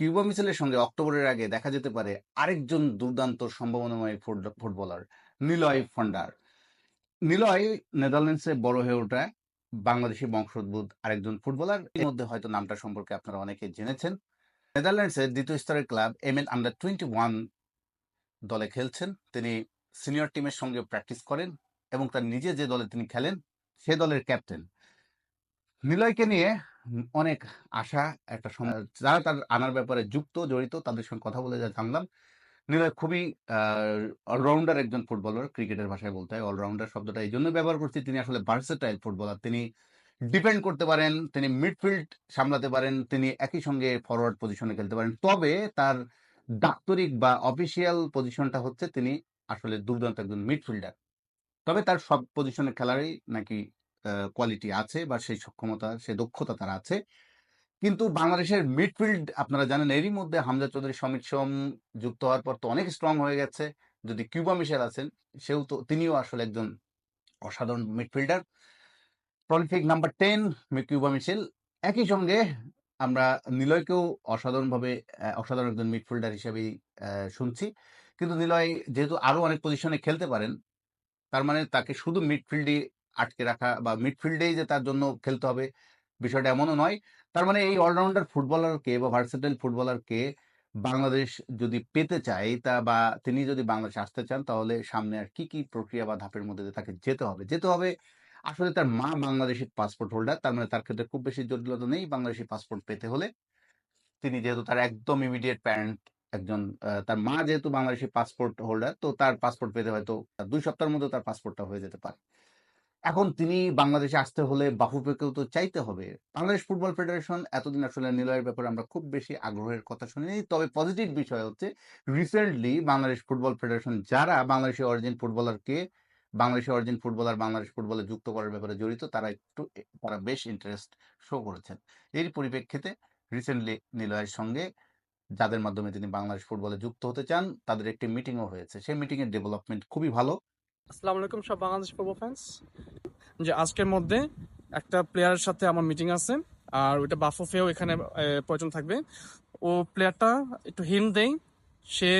Cuba মিচেলের সঙ্গে অক্টোবরের আগে দেখা যেতে পারে আরেকজন দুর্দান্ত সম্ভাবনাময় ফুটবলার নিলয় ফন্ডার নিলয় নেদারল্যান্ডসে বড় হয়ে ওঠা বাংলাদেশি বংশোদ্ভূত আরেকজন ফুটবলার। এর মধ্যে হয়তো নামটা সম্পর্কে আপনারা অনেকে জেনেছেন। নেদারল্যান্ডসের দ্বিতীয় স্তরের club M N under twenty one দলে খেলছেন। তিনি সিনিয়র টিমের সঙ্গে প্র্যাকটিস করেন এবং তার নিজে যে দলে তিনি খেলেন, সে দলের ক্যাপ্টেন। নিলয়কে নিয়ে অনেক আশা, একটা সময় যারা তার আনার ব্যাপারে যুক্ত, জড়িত, তাদের সঙ্গে কথা বলে যা জানলাম। নিলয়, খুবই অলরাউন্ডার একজন ফুটবলার, ক্রিকেটের ভাষায় বলতে হয় অলরাউন্ডার শব্দটা এই জন্য ব্যবহার করছি। তিনি আসলে ভার্সেটাইল ফুটবলার। তিনি ডিপেন্ড করতে পারেন, তিনি মিডফিল্ড সামলাতে পারেন, তিনি একই সঙ্গে ফরওয়ার্ড পজিশনে খেলতে পারেন। তবে তার দাপ্তরিক বা অফিসিয়াল পজিশনটা হচ্ছে, তিনি আসলে দুর্দান্ত একজন মিডফিল্ডার তবে তার সব পজিশনে খেলারই নাকি কোয়ালিটি আছে বা সেই সক্ষমতা, সেই দক্ষতা তার আছে। কিন্তু বাংলাদেশের মিডফিল্ড আপনারা জানেন এরই মধ্যে হামজা চৌধুরী, সমিত সোম যুক্ত হওয়ার পর তো অনেক স্ট্রং হয়ে গেছে। যদি কিউবা মিশেল আছেন, সেও তো, তিনিও আসলে একজন অসাধারণ midfielder prolific number ten Cuba Mitchell. একই সঙ্গে আমরা নিলয়কেও অসাধারণভাবে অসাধারণ একজন মিডফিল্ডার হিসেবেই শুনছি। কিন্তু নিলয় যেহেতু আরও অনেক পজিশনে খেলতে পারেন, তার মানে তাকে শুধু মিডফিল্ডে আটকে রাখা বা মিডফিল্ডেই যে তার জন্য খেলতে হবে বিষয়টা এমনও নয়। তার মানে এই অলরাউন্ডার ফুটবলারকে বা ভার্সেটাইল ফুটবলারকে বাংলাদেশ যদি পেতে চায় তা বা তিনি যদি বাংলাদেশে আসতে চান তাহলে সামনে আর কি কি প্রক্রিয়া বা ধাপের মধ্যে দিয়ে তাকে যেতে হবে? যেতে হবে আসলে তার মা বাংলাদেশি পাসপোর্ট হোল্ডার তার মানে তার ক্ষেত্রে খুব বেশি জটিলতা নেই বাংলাদেশি পাসপোর্ট পেতে হলে। তিনি যেহেতু তার একদম ইমিডিয়েট প্যারেন্ট একজন তার মা যেহেতু বাংলাদেশি পাসপোর্ট হোল্ডার তো তার পাসপোর্ট পেতে হয়তো দুই সপ্তাহের মধ্যে তার পাসপোর্টটা হয়ে যেতে পারে। এখন তিনি বাংলাদেশে আসতে হলে বাফুফেকেও তো চাইতে হবে। বাংলাদেশ ফুটবল ফেডারেশন এতদিন আসলে নিলয়ের ব্যাপারে আমরা খুব বেশি আগ্রহের কথা শুনিনি। তবে পজিটিভ বিষয় হচ্ছে রিসেন্টলি বাংলাদেশ ফুটবল ফেডারেশন যারা বাংলাদেশি অরিজিন ফুটবলারকে, বাংলাদেশি অরিজিন ফুটবলার বাংলাদেশ ফুটবলে যুক্ত করার ব্যাপারে জড়িত, তারা একটু, তারা বেশ ইন্টারেস্ট শো করেছেন। এর পরিপ্রেক্ষিতে রিসেন্টলি নিলয়ের সঙ্গে যাদের মাধ্যমে তিনি বাংলাদেশ ফুটবলে যুক্ত হতে চান, তাদের একটি মিটিংও হয়েছে। সেই মিটিংয়ের ডেভেলপমেন্ট খুবই ভালো। আসসালামু আলাইকুম সব বাংলাদেশ ফুটবল ফ্যান্স যে আজকের মধ্যে একটা প্লেয়ারের সাথে আমার মিটিং আছে, আর ওইটা বাফোফেও এখানে প্রয়োজন থাকবে। ও প্লেয়ারটা একটু হিল দেই, সে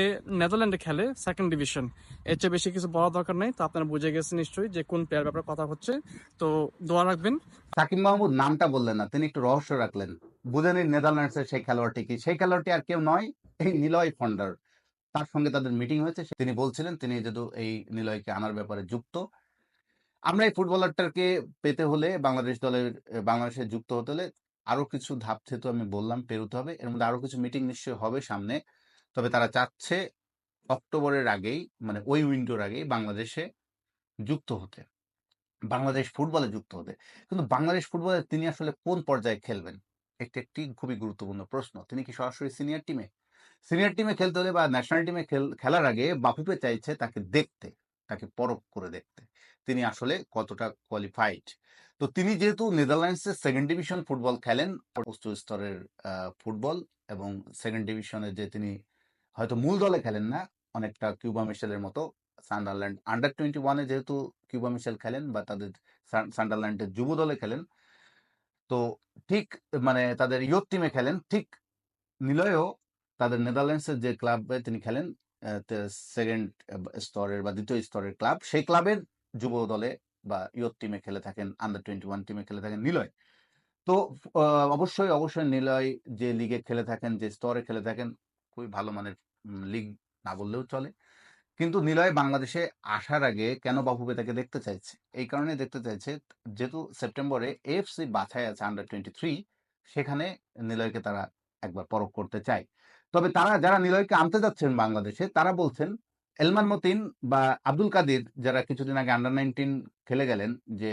নেদারল্যান্ডে খেলে সেকেন্ড ডিভিশন এর চেয়ে বেশি কিছু বলা দরকার নেই, তো আপনারা বুঝে গেছেন নিশ্চয়ই যে কোন প্লেয়ার ব্যাপারে কথা হচ্ছে। তো দোয়া রাখবেন। সাকিব মাহমুদ নামটা বললেন না, তিনি একটু রহস্য রাখলেন। বুঝেনি নেদারল্যান্ডসের সেই খেলোয়াড়টি কি? সেই খেলোয়াড়টি আর কেউ নয়, এই নিলয় ফন্ডার। তার সঙ্গে তাদের মিটিং হয়েছে তিনি বলছিলেন, তিনি যেহেতু এই নিলয়কে আনার ব্যাপারে যুক্ত আমরা এই ফুটবলারটাকে পেতে হলে বাংলাদেশ দলের বাংলাদেশে যুক্ত হতে হলে আরও কিছু ধাপ যেহেতু আমি বললাম পেরোতে হবে। এর মধ্যে আরও কিছু মিটিং নিশ্চয়ই হবে সামনে। তবে তারা চাচ্ছে অক্টোবরের আগেই মানে ওই উইন্ডোর আগেই বাংলাদেশে যুক্ত হতে। বাংলাদেশ ফুটবলে যুক্ত হতে। কিন্তু বাংলাদেশ ফুটবলে তিনি আসলে কোন পর্যায়ে খেলবেন? একটি একটি খুবই গুরুত্বপূর্ণ প্রশ্ন। তিনি কি সরাসরি সিনিয়র টিমে সিনিয়র টিমে খেলতে হলে বা ন্যাশনাল টিমে খেলার আগে বাফুপে চাইছে তাকে দেখতে। তাকে পরখ করে দেখতে। তিনি আসলে কতটা কোয়ালিফাইড তো তিনি যেহেতু নেদারল্যান্ডসের সেকেন্ড ডিভিশন ফুটবল খেলেন, উচ্চ স্তরের ফুটবল এবং সেকেন্ড ডিভিশনে যে তিনি হয়তো মূল দলে খেলেন না, অনেকটা কিউবা মিশেলের মতো সান্ডারল্যান্ড আন্ডার টোয়েন্টি ওয়ানে যেহেতু কিউবা মিশেল খেলেন বা তাদের সান- সান্ডারল্যান্ডের যুব দলে খেলেন, তো ঠিক মানে তাদের ইয়ত টিমে খেলেন, ঠিক নিলয়ও তাদের নেদারল্যান্ডসের যে ক্লাবে তিনি খেলেন সেকেন্ড স্তরের বা, দ্বিতীয় স্তরের ক্লাব, সেই ক্লাবের যুব দলে বা ইয়ত টিমে খেলে থাকেন আন্ডার টোয়েন্টি ওয়ান টিমে খেলে থাকেন নিলয়। তো অবশ্যই অবশ্যই নিলয় যে লিগে খেলে থাকেন, যে স্তরে খেলে থাকেন, খুবই ভালো মানের লিগ না বললেও চলে। কিন্তু নিলয় বাংলাদেশে আসার আগে কেন বাফুফে তাকে দেখতে চাইছে? এই কারণে দেখতে চাইছে, যেহেতু সেপ্টেম্বরে এএফসি বাছাই আছে আন্ডার টোয়েন্টি থ্রি সেখানে নিলয়কে তারা একবার পরখ করতে চায়। তবে তারা যারা নিলয়কে আনতে যাচ্ছেন বাংলাদেশে, তারা বলছেন, এলমান মতিন বা আব্দুল কাদির যারা কিছুদিন আগে আন্ডার নাইনটিন খেলে গেলেন, যে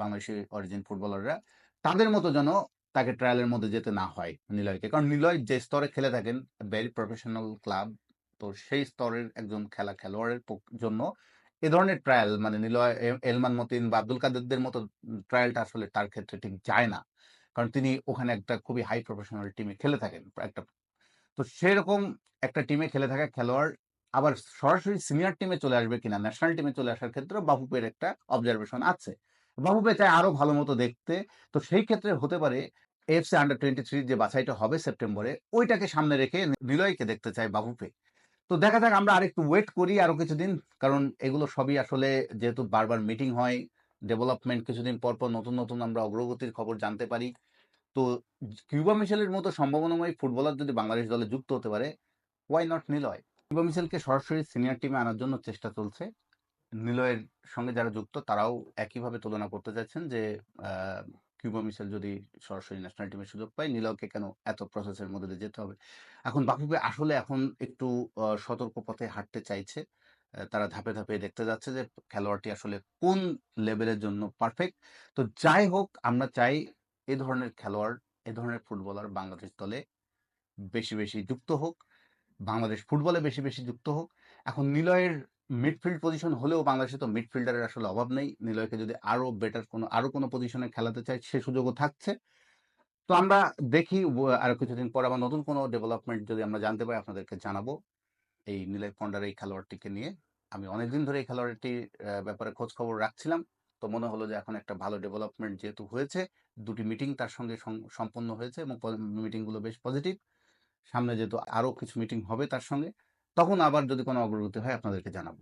বাংলাদেশি অরিজিন ফুটবলাররা তাদের মতো যেন তাকে ট্রায়ালের মধ্যে যেতে না হয় নিলয়কে। কারণ নিলয় যে স্তরে খেলে থাকেন ভেরি প্রফেশনাল ক্লাব তো সেই স্তরের একজন খেলা খেলোয়াড়ের জন্য এ ধরনের ট্রায়াল মানে নিলয় এলমান মতিন বা আব্দুল কাদেরদের মতো ট্রায়ালটা আসলে তার ক্ষেত্রে ঠিক যায় না। কারণ তিনি ওখানে একটা খুবই হাই প্রফেশনাল টিমে খেলে থাকেন, একটা তো সেরকম একটা টিমে খেলে থাকা খেলোয়াড় আবার সরাসরি সিনিয়র টিমে চলে আসবে কিনা ন্যাশনাল টিমে চলে আসার ক্ষেত্রে বাহুপের একটা অবজারভেশন আছে। বাফুপে চায় আরও ভালো মতো দেখতে। তো সেই ক্ষেত্রে হতে পারে এফসি আন্ডার টোয়েন্টি থ্রি যে বাছাইটা হবে সেপ্টেম্বরে, ওইটাকে সামনে রেখে নিলয়কে দেখতে চায় বাফুফে। তো দেখা যাক, আমরা আরেকটু ওয়েট করি আরও কিছুদিন, কারণ এগুলো সবই আসলে যেহেতু বারবার মিটিং হয় ডেভেলপমেন্ট কিছুদিন পর পর নতুন নতুন আমরা অগ্রগতির খবর জানতে পারি। তো কিউবা মিশেলের মতো সম্ভাবনাময় ফুটবলার যদি বাংলাদেশ দলে যুক্ত হতে পারে ওয়াই নট নিলয়? কিউবা মিশেলকে সরাসরি সিনিয়র টিমে আনার জন্য চেষ্টা চলছে। নিলয়ের সঙ্গে যারা যুক্ত, তারাও একইভাবে তুলনা করতে চাচ্ছেন যে কিউবা মিশেল যদি সরাসরি ন্যাশনাল টিমের সুযোগ পায়, নিলয়কে কেন এত প্রসেসের মধ্যে দিয়ে যেতে হবে? এখন বাফুফে আসলে এখন একটু সতর্ক পথে হাঁটতে চাইছে। তারা ধাপে ধাপে দেখতে যাচ্ছে যে খেলোয়াড়টি আসলে কোন লেভেলের জন্য পারফেক্ট তো যাই হোক, আমরা চাই এ ধরনের খেলোয়াড়, এ ধরনের ফুটবলার বাংলাদেশ দলে বেশি বেশি যুক্ত হোক, বাংলাদেশ ফুটবলে বেশি বেশি যুক্ত হোক। এখন নিলয়ের মিডফিল্ড পজিশন হলেও বাংলাদেশে তো মিডফিল্ডারের আসলে অভাব নেই। নিলয়কে যদি আরও বেটার কোনো আরও কোনো পজিশনে খেলাতে চাই সে সুযোগও থাকছে। তো আমরা দেখি আরও কিছুদিন পর আবার নতুন কোনো ডেভেলপমেন্ট যদি আমরা জানতে পারি, আপনাদেরকে জানাব এই নিলয় পন্ডার এই খেলোয়াড়টিকে নিয়ে। আমি অনেকদিন ধরে এই খেলোয়াড়টির ব্যাপারে খোঁজ খবর রাখছিলাম। তো মনে হলো যে এখন একটা ভালো ডেভেলপমেন্ট যেহেতু হয়েছে, দুটি মিটিং তার সঙ্গে সম্পন্ন হয়েছে এবং মিটিংগুলো বেশ পজিটিভ সামনে যেহেতু আরও কিছু মিটিং হবে তার সঙ্গে, তখন আবার যদি কোনো অগ্রগতি হয় আপনাদেরকে জানাব।